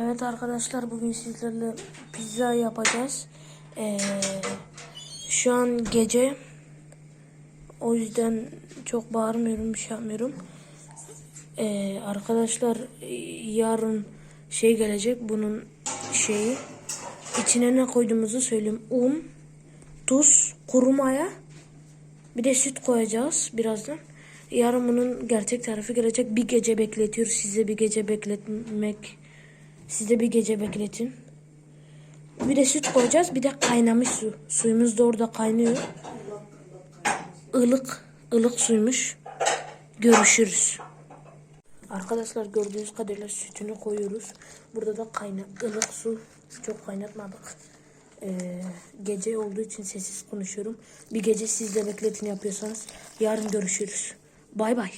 Evet arkadaşlar bugün sizlerle pizza yapacağız. Ee, şu an gece. O yüzden çok bağırmıyorum bir şey yapmıyorum. Ee, arkadaşlar yarın şey gelecek bunun şeyi. İçine ne koyduğumuzu söyleyeyim. Un, tuz, kuru maya bir de süt koyacağız birazdan. Yarın bunun gerçek tarifi gelecek. Bir gece bekletiyoruz. Size bir gece bekletmek. Size bir gece bekletin. Bir de süt koyacağız. Bir de kaynamış su. Suyumuz da orada kaynıyor. Ilık, ılık suymuş. Görüşürüz. Arkadaşlar gördüğünüz kadarıyla sütünü koyuyoruz. Burada da kayna ılık su. Çok kaynatmadık. Ee, gece olduğu için sessiz konuşuyorum. Bir gece siz de bekletin yapıyorsanız yarın görüşürüz. Bay bay.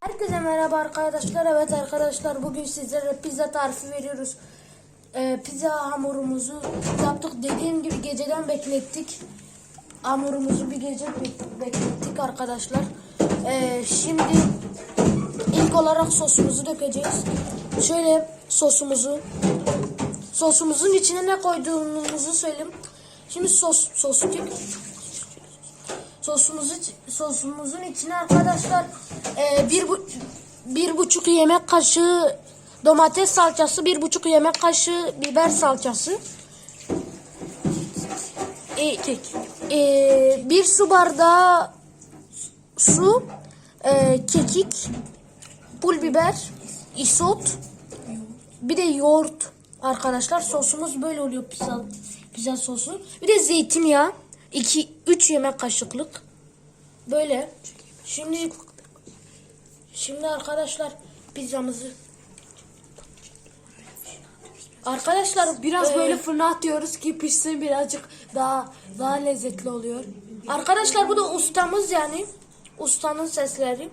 Herkese merhaba arkadaşlar. Evet arkadaşlar bugün sizlere pizza tarifi veriyoruz. Ee, pizza hamurumuzu yaptık. Dediğim gibi geceden beklettik. Hamurumuzu bir gece be- beklettik arkadaşlar. Ee, şimdi ilk olarak sosumuzu dökeceğiz. Şöyle sosumuzu Sosumuzun içine ne koyduğumuzu söyleyeyim. Şimdi sos sosu çek. Sosumuzu sosumuzun içine arkadaşlar e, bir bu bir buçuk yemek kaşığı domates salçası, bir buçuk yemek kaşığı biber salçası. E. E, bir su bardağı su, e, kekik, pul biber, isot, bir de yoğurt arkadaşlar. Sosumuz böyle oluyor pizza pizza sosu. Bir de zeytinyağı 2 3 yemek kaşıklık. Böyle. Şimdi şimdi arkadaşlar pizzamızı Arkadaşlar Biraz e, böyle fırına atıyoruz ki pişsin birazcık daha daha lezzetli oluyor. Arkadaşlar bu da ustamız yani. Ustanın sesleri.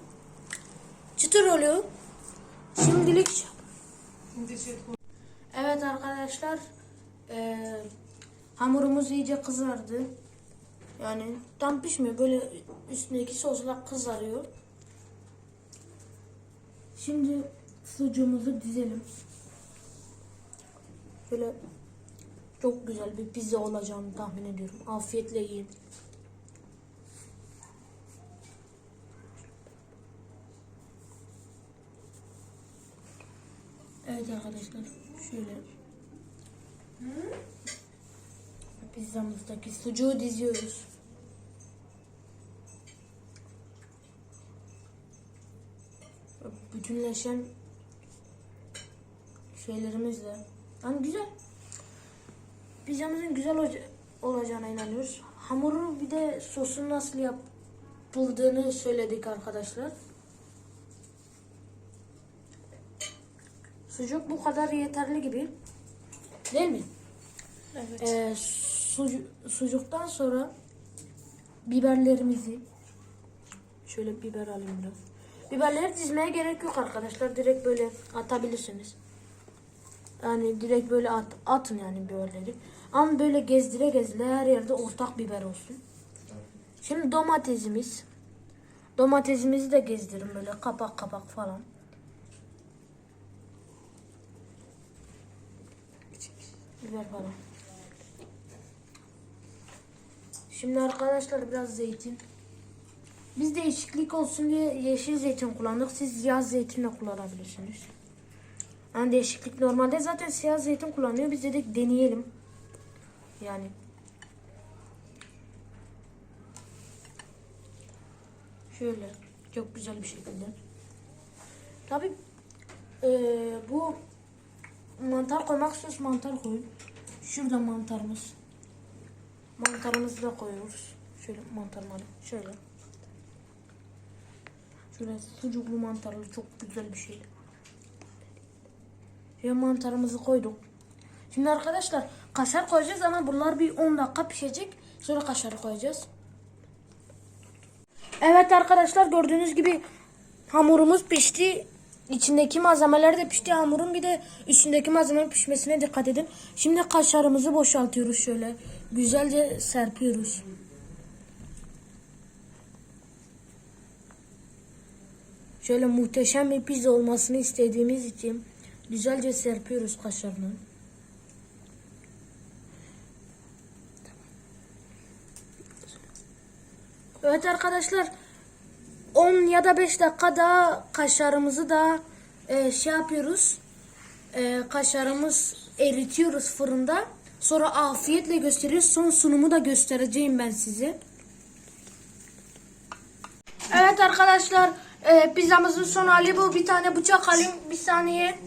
Çıtır oluyor. Şimdilik Evet arkadaşlar eee, hamurumuz iyice kızardı. Yani tam pişmiyor. Böyle üstündeki sosla kızarıyor. Şimdi sucuğumuzu dizelim. Böyle çok güzel bir pizza olacağını tahmin ediyorum. Afiyetle yiyin. Evet arkadaşlar şöyle pizzamızdaki sucuğu diziyoruz. Bütünleşen şeylerimizle. Yani güzel. Pizzamızın güzel oca- olacağına inanıyoruz. Hamuru bir de sosun nasıl yapıldığını söyledik arkadaşlar. Sucuk bu kadar yeterli gibi. Değil mi? Evet. Ee, sucu- sucuktan sonra biberlerimizi şöyle biber alayım biraz. Biberleri dizmeye gerek yok arkadaşlar. Direkt böyle atabilirsiniz. Yani direkt böyle at, atın yani biberleri. Ama böyle gezdire gezdire her yerde ortak biber olsun. Şimdi domatesimiz. Domatesimizi de gezdirin böyle kapak kapak falan. Biber falan. Şimdi arkadaşlar biraz zeytin. Biz değişiklik olsun diye yeşil zeytin kullandık. Siz siyah zeytin de kullanabilirsiniz. Yani değişiklik normalde zaten siyah zeytin kullanıyor. Biz dedik deneyelim. Yani. Şöyle çok güzel bir şekilde. Tabi bu mantar koymak istiyoruz mantar koyun. Şurada mantarımız. Mantarımızı da koyuyoruz. Şöyle mantarımı alayım. Şöyle. Şöyle sucuklu mantarlı çok güzel bir şey. Şöyle mantarımızı koyduk. Şimdi arkadaşlar kaşar koyacağız ama bunlar bir 10 dakika pişecek. Sonra kaşarı koyacağız. Evet arkadaşlar gördüğünüz gibi hamurumuz pişti. İçindeki malzemeler de pişti. Hamurun bir de üstündeki malzemenin pişmesine dikkat edin. Şimdi kaşarımızı boşaltıyoruz şöyle. Güzelce serpiyoruz. Şöyle muhteşem bir pizza olmasını istediğimiz için Güzelce serpiyoruz kaşarını. Evet arkadaşlar 10 ya da 5 dakika daha kaşarımızı da e, şey yapıyoruz. E, kaşarımız eritiyoruz fırında. Sonra afiyetle gösteriyoruz. Son sunumu da göstereceğim ben size. Evet arkadaşlar e, pizzamızın son hali bu. Bir tane bıçak alayım. Bir saniye.